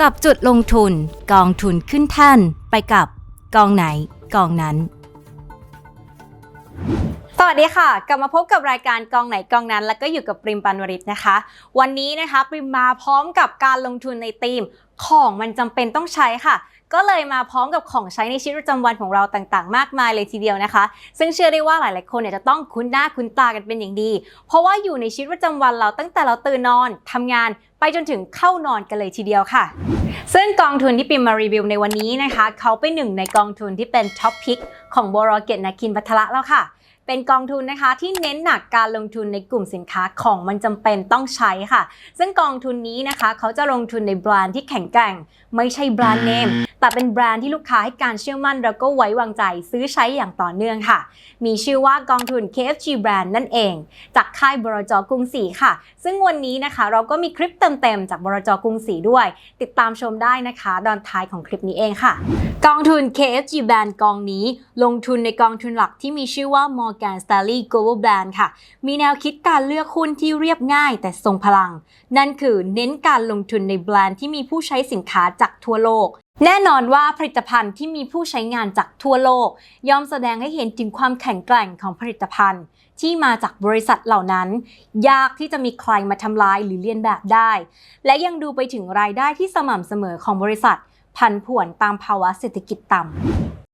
จับจุดลงทุนกองทุนขึ้นแท่นไปกับกองไหนกองนั้น วัสดีค่ะ กลับมาพบกับรายการกองไหนกองนั้น แล้วก็อยู่กับปริมปันวริศนะคะ วันนี้นะคะปริมมาพร้อมกับการลงทุนในธีมของมันจำเป็นต้องใช้ค่ะ ก็เลยมาพร้อมกับของใช้ในชีวิตประจำวันของเราต่างๆ มากมายเลยทีเดียวนะคะ ซึ่งเชื่อได้ว่าหลายๆคนเนี่ยจะต้องคุ้นหน้าคุ้นตากันเป็นอย่างดี เพราะว่าอยู่ในชีวิตประจำวันเราตั้งแต่เราตื่นนอนทำงานไปจนถึงเข้านอนกันเลยทีเดียวค่ะ ซึ่งกองทุนที่ปิมมารีวิวในวันนี้นะคะ เขาเป็นหนึ่งในกองทุนที่เป็นท็อปพิกของบรอเกตนาคินพัทละแล้วค่ะ เป็นกองทุนนะคะที่เน้นหนักการลงทุนในกลุ่มสินค้าของมันจำเป็นต้องใช้ค่ะ ซึ่งกองทุนนี้นะคะ เขาจะลงทุนในแบรนด์ที่แข็งแกร่ง ไม่ใช่แบรนด์เนมแต่เป็นแบรนด์ที่ลูกค้าให้การเชื่อมั่น แล้วก็ไว้วางใจซื้อใช้อย่างต่อเนื่องค่ะ มีชื่อว่ากองทุน KFG Brand นั่นเอง จากค่ายบรจกรุงศรีค่ะ ซึ่งวันนี้นะคะ เราก็มีคลิปเต็มๆจากบรจกรุงศรีด้วย ติดตามชมได้นะคะดอนท้ายของคลิปนี้เองค่ะ กองทุน KFG Brand กองนี้ ลงทุนในกองทุนหลักที่มีชื่อว่า Morgan Stanley Global Brand ค่ะ มีแนวคิดการเลือกหุ้นที่เรียบง่ายแต่ทรงพลัง นั่นคือเน้นการลงทุนในแบรนด์ที่มีผู้ใช้สินค้าจากทั่วโลก แน่นอนว่าผลิตภัณฑ์ที่มีผู้ใช้งานจากทั่วโลก ย่อมแสดงให้เห็นถึงความแข็งแกร่งของผลิตภัณฑ์ ที่มาจากบริษัทเหล่านั้น ยากที่จะมีใครมาทำลายหรือเลียนแบบได้ และยังดูไปถึงรายได้ที่สม่ำเสมอของบริษัทผันผวนตามภาวะเศรษฐกิจต่ำ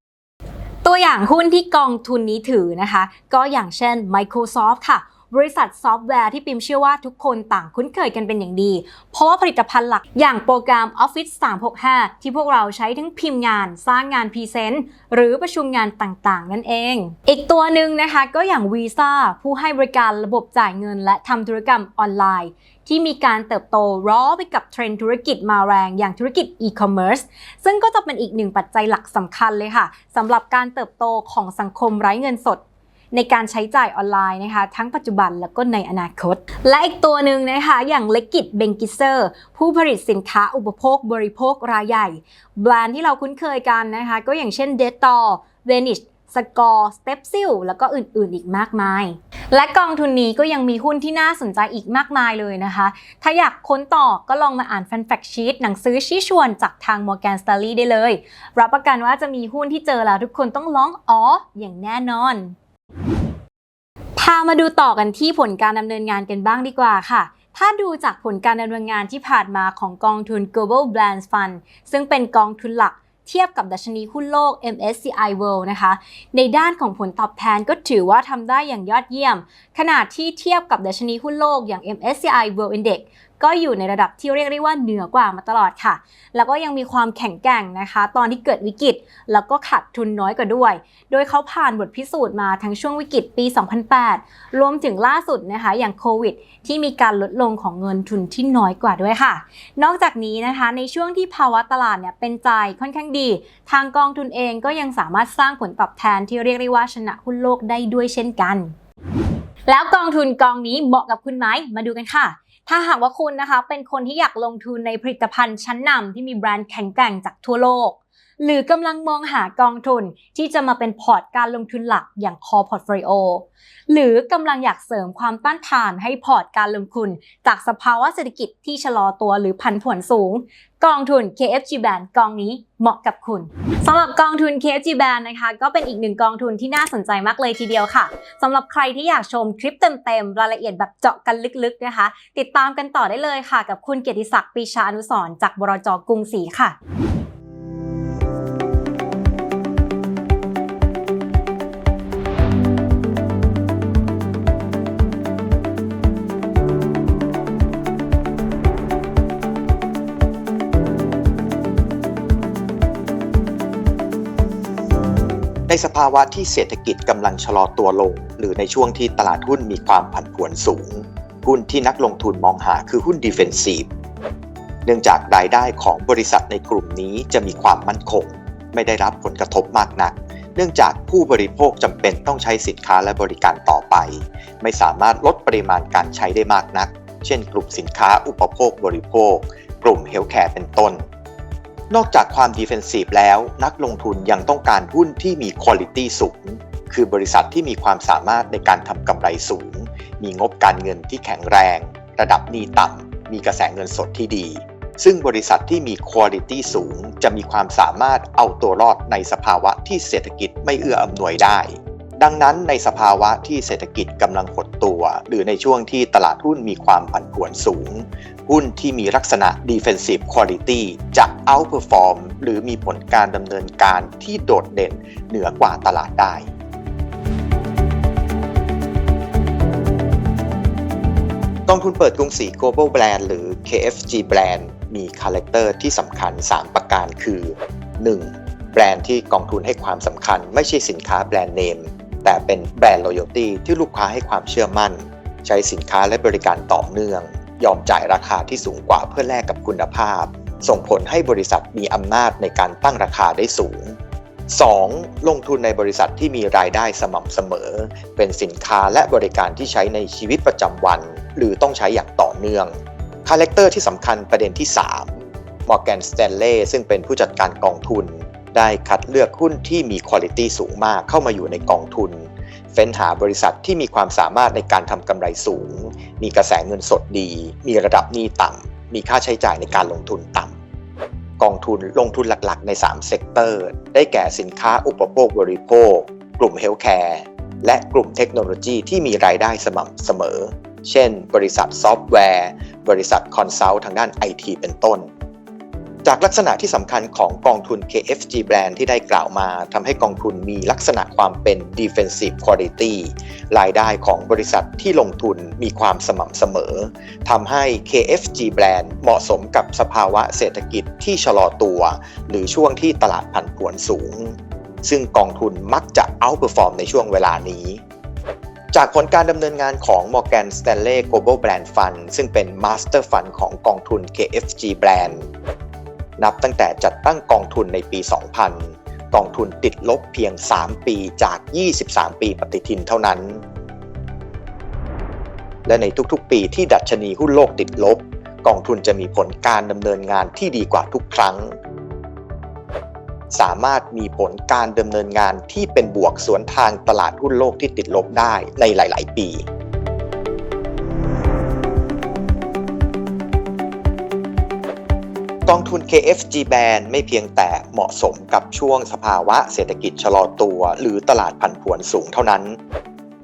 ตัวอย่างหุ้นที่กองทุนนี้ถือนะคะ ก็อย่างเช่น Microsoft ค่ะ บริษัทซอฟต์แวร์ที่ปิมเชื่อว่าทุกคนต่างคุ้นเคยกันเป็นอย่างดี เพราะว่าผลิตภัณฑ์หลักอย่างโปรแกรม Office 365 ที่พวกเราใช้ทั้งพิมพ์งานสร้างงานพรีเซนต์หรือประชุมงานต่างๆ นั่นเอง อีกตัวหนึ่งนะคะก็อย่าง Visa ผู้ให้บริการระบบจ่ายเงิน และทำธุรกรรมออนไลน์ที่มีการเติบโตร้อไปกับเทรนด์ธุรกิจมาแรงอย่างธุรกิจอีคอมเมิร์ซซึ่งก็จะเป็นอีกหนึ่งปัจจัยหลักสำคัญเลยค่ะสำหรับการเติบโตของสังคมไร้เงินสด ในการใช้จ่ายออนไลน์นะคะ ทั้งปัจจุบันแล้วก็ในอนาคต และอีกตัวหนึ่งนะคะอย่างเลกิตเบงกิเซอร์ผู้ผลิตสินค้าอุปโภคบริโภครายใหญ่ แบรนด์ที่เราคุ้นเคยกันนะคะ ก็อย่างเช่นเดตตอเวนิชสกอร์สเตปซิลแล้วก็อื่นๆ อีกมากมาย และกองทุนนี้ก็ยังมีหุ้นที่น่าสนใจอีกมากมายเลยนะคะ ถ้าอยากค้นต่อก็ลองมาอ่านแฟนแฟกชีตหนังสือชี้ชวนจากทาง Morgan Stanley ได้เลย รับประกันว่าจะมีหุ้นที่เจอแล้วทุกคนต้องร้องอ๋ออย่างแน่นอนามาดูต่อกันที่ผลการดำเนินงานกันบ้างดีกว่าค่ะ ถ้าดูจากผลการดำเนินงานที่ผ่านมาของกองทุน Global Brands Fund ซึ่งเป็นกองทุนหลักเทียบกับดัชนีหุ้นโลก MSCI World นะคะ ในด้านของผลตอบแทนก็ถือว่าทำได้อย่างยอดเยี่ยม ขนาดที่เทียบกับดัชนีหุ้นโลกอย่าง MSCI World Index ก็อยู่ในระดับที่เรียกได้ว่าเหนือกว่ามาตลอดค่ะ แล้วก็ยังมีความแข็งแกร่งนะคะ ตอนที่เกิดวิกฤต แล้วก็ขาดทุนน้อยกว่าด้วย โดยเขาผ่านบทพิสูจน์มาทั้งช่วงวิกฤตปี 2008 รวมถึงล่าสุดนะคะ อย่างโควิด ที่มีการลดลงของเงินทุนที่น้อยกว่าด้วยค่ะ นอกจากนี้นะคะในช่วงที่ภาวะตลาดเนี่ยเป็นใจค่อนข้างดี ทางกองทุนเองก็ยังสามารถสร้างผลตอบแทนที่เรียกได้ว่าชนะหุ้นโลกได้ด้วยเช่นกัน แล้วกองทุนกองนี้เหมาะกับคุณไหมมาดูกันค่ะ ถ้าหากว่าคุณนะคะเป็นคนที่อยากลงทุนในผลิตภัณฑ์ชั้นนำที่มีแบรนด์แข็งแกร่งจากทั่วโลก หรือกำลังมองหากองทุนที่จะมาเป็นพอร์ตการลงทุนหลักอย่าง Core Portfolio หรือกำลังอยากเสริมความต้านทานให้พอร์ตการลงทุน จากสภาวะเศรษฐกิจที่ชะลอตัวหรือพันผวนสูง กองทุน KFG Band กองนี้เหมาะกับคุณสำหรับกองทุน KFG Band นะคะ ก็เป็นอีกหนึ่งกองทุนที่น่าสนใจมากเลยทีเดียวค่ะสำหรับใครที่อยากชมคลิปเต็มๆรายละเอียดแบบเจาะกันลึกๆนะคะ ติดตามกันต่อได้เลยค่ะ กับคุณเกียรติศักดิ์ปีชาอนุสรจากบรจกรุงศรีค่ะ ในสภาวะที่เศรษฐกิจกำลังชะลอตัวลง หรือในช่วงที่ตลาดหุ้นมีความผันผวนสูง หุ้นที่นักลงทุนมองหาคือหุ้นดิเฟนซีฟเนื่องจากรายได้ของบริษัทในกลุ่มนี้จะมีความมั่นคง ไม่ได้รับผลกระทบมากนัก เนื่องจากผู้บริโภคจำเป็นต้องใช้สินค้าและบริการต่อไป ไม่สามารถลดปริมาณการใช้ได้มากนัก เช่น กลุ่มสินค้าอุปโภคบริโภค กลุ่มเฮลท์แคร์เป็นต้น นอกจากความดีเฟนซีฟแล้ว นักลงทุนยังต้องการหุ้นที่มีคุณลิตี้สูง คือบริษัทที่มีความสามารถในการทำกำไรสูง มีงบการเงินที่แข็งแรง ระดับหนี้ต่ำ มีกระแสเงินสดที่ดี ซึ่งบริษัทที่มีคุณลิตี้สูง จะมีความสามารถเอาตัวรอดในสภาวะที่เศรษฐกิจไม่เอื้ออำนวยได้ ดังนั้นในสภาวะที่เศรษฐกิจกำลังหดตัว หรือในช่วงที่ตลาดหุ้นมีความผันผวนสูง หุ้นที่มีลักษณะ defensive quality จะ outperform หรือมีผลการดำเนินการที่โดดเด่นเหนือกว่าตลาดได้กองทุนเปิดกรุงศรี global brand หรือ KFG brand มีคาแรคเตอร์ที่สำคัญ 3 ประการคือ 1. แบรนด์ที่กองทุนให้ความสำคัญไม่ใช่สินค้าแบรนด์เนม แต่เป็นแบรนด์ loyalty ที่ลูกค้าให้ความเชื่อมั่น ใช้สินค้าและบริการต่อเนื่อง ยอมจ่ายราคาที่สูงกว่าเพื่อแลกกับคุณภาพ ส่งผลให้บริษัทมีอำนาจในการตั้งราคาได้สูง 2. ลงทุนในบริษัทที่มีรายได้สม่ำเสมอ เป็นสินค้าและบริการที่ใช้ในชีวิตประจำวัน หรือต้องใช้อย่างต่อเนื่องคาแรคเตอร์ที่สำคัญประเด็นที่ 3 Morgan Stanley ซึ่งเป็นผู้จัดการกองทุน ได้คัดเลือกหุ้นที่มีคุณ i t y สูงมากเข้ามาอยู่ในกองทุน เฟ้นหาบริษัทที่มีความสามารถในการทำกำไรสูง มีกระแสเงินสดดี มีระดับหนี้ต่ำมีค่าใช้จ่ายในการลงทุนต่ำกองทุนลงทุนหลักๆ ใน 3 เซกเตอร์ ได้แก่สินค้าอุปโภคบริโภค กลุ่มเฮลท์แคร์และกลุ่มเทคโนโลยีที่มีรายได้สม่ำเสมอ เช่น บริษัทซอฟต์แวร์ บริษัทคอนซัลท์ทางด้านไอทีเป็นต้น จากลักษณะที่สำคัญของกองทุน KFG Brand ที่ได้กล่าวมาทำให้กองทุนมีลักษณะความเป็น defensive quality รายได้ของบริษัทที่ลงทุนมีความสม่ำเสมอทำให้ KFG Brand เหมาะสมกับสภาวะเศรษฐกิจที่ชะลอตัว หรือช่วงที่ตลาดผันผวนสูง ซึ่งกองทุนมักจะ outperform ในช่วงเวลานี้จากผลการดำเนินงานของ Morgan Stanley Global Brand Fund ซึ่งเป็น Master Fund ของกองทุน KFG Brand นับตั้งแต่จัดตั้งกองทุนในปี 2000 กองทุนติดลบเพียง 3 ปีจาก 23 ปีปฏิทินเท่านั้น และในทุกๆ ปีที่ดัชนีหุ้นโลกติดลบ กองทุนจะมีผลการดำเนินงานที่ดีกว่าทุกครั้ง สามารถมีผลการดำเนินงานที่เป็นบวกสวนทางตลาดหุ้นโลกที่ติดลบได้ในหลาย ๆ ปี องทุน KFG Band ไม่เพียงแต่เหมาะสมกับช่วงสภาวะเศรษฐกิจชะลอตัว หรือตลาดผันผวนสูงเท่านั้น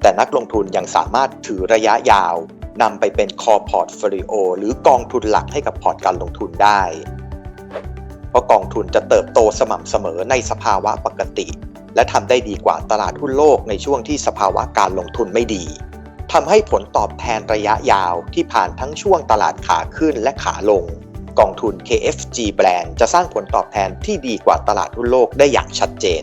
แต่นักลงทุนยังสามารถถือระยะยาวนำไปเป็น Core Portfolio หรือกองทุนหลักให้กับพอร์ตการลงทุนได้ เพราะกองทุนจะเติบโตสม่ำเสมอในสภาวะปกติ และทำได้ดีกว่าตลาดหุ้นโลกในช่วงที่สภาวะการลงทุนไม่ดีทำให้ผลตอบแทนระยะยาวที่ผ่านทั้งช่วงตลาดขาขึ้นและขาลง กองทุน KFG Brand จะสร้างผลตอบแทนที่ดีกว่าตลาดหุ้นโลกได้อย่างชัดเจน